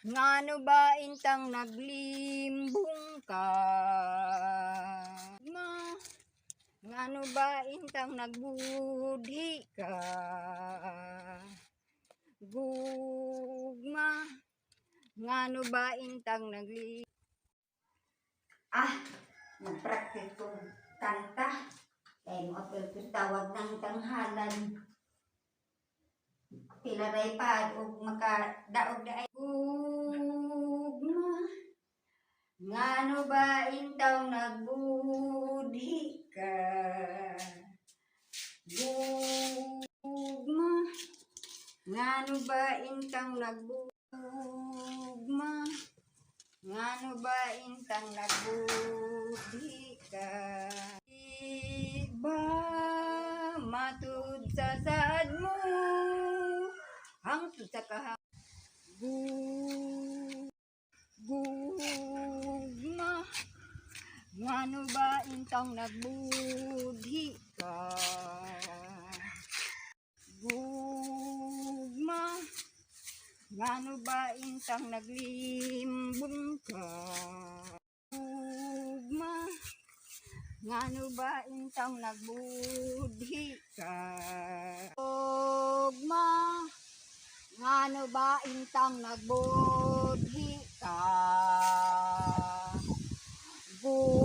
Ngano ba intang naglimbong ka? Ma, ngano ba intang nagbudhi ka? Gugma, ngano ba intang nagli... Ah, nagpraktis kong kanta. Kaya mo apel ko tawag ng tanghalan. Pilaray pa o makadaog na ay. Ngano ba intang nagbudhi ka? Gugma, ngano ba intang nagbugma? Ngano ba intang nagbudhi ka? Iba matud sa saad mo hangtod sa Gu Gugma Ngano ba intang nagbudhi ka? Gugma Ngano ba intang naglimbong ka? Gugma Ngano ba intang nagbudhi ka? Gugma Ngano ba intang nagbudhi ka? Gugma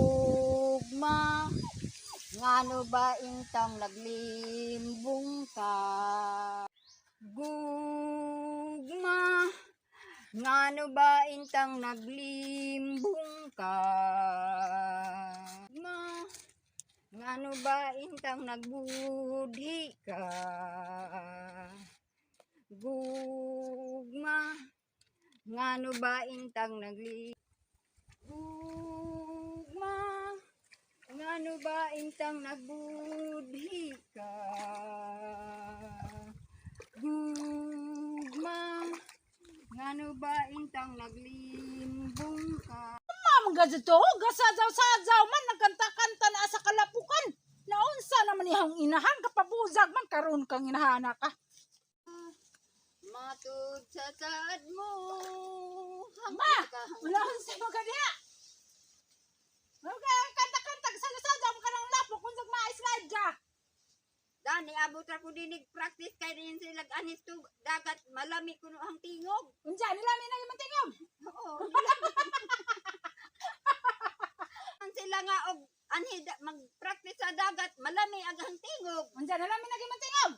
Ngano ba intang naglimbong ka? Gugma Ngano ba intang naglimbong ka? Gugma Ngano ba intang nagbudhi ka? Gugma Ngano ba intang nagli Ngano ba nagbudhi ka? Gugma Ngano ba intang naglimbong ka? Ma'am, gadito, gasadyaw-sadyaw man, nagkanta-kanta na sa kalapukan. Naunsa naman ihang inahan, kapabuzag man, karon kang inahana ka. Matud sa saad mo Ma, wala sa mga Dani, abot ako dinig practice kay rin sila anis to dagat malami kuno ang tingog. Unsa, nilami na yung mantingog. Oo. Ang sila nga og anhi mag-practice sa dagat malami agang tingog. Unsa, nilami na yung mantingog.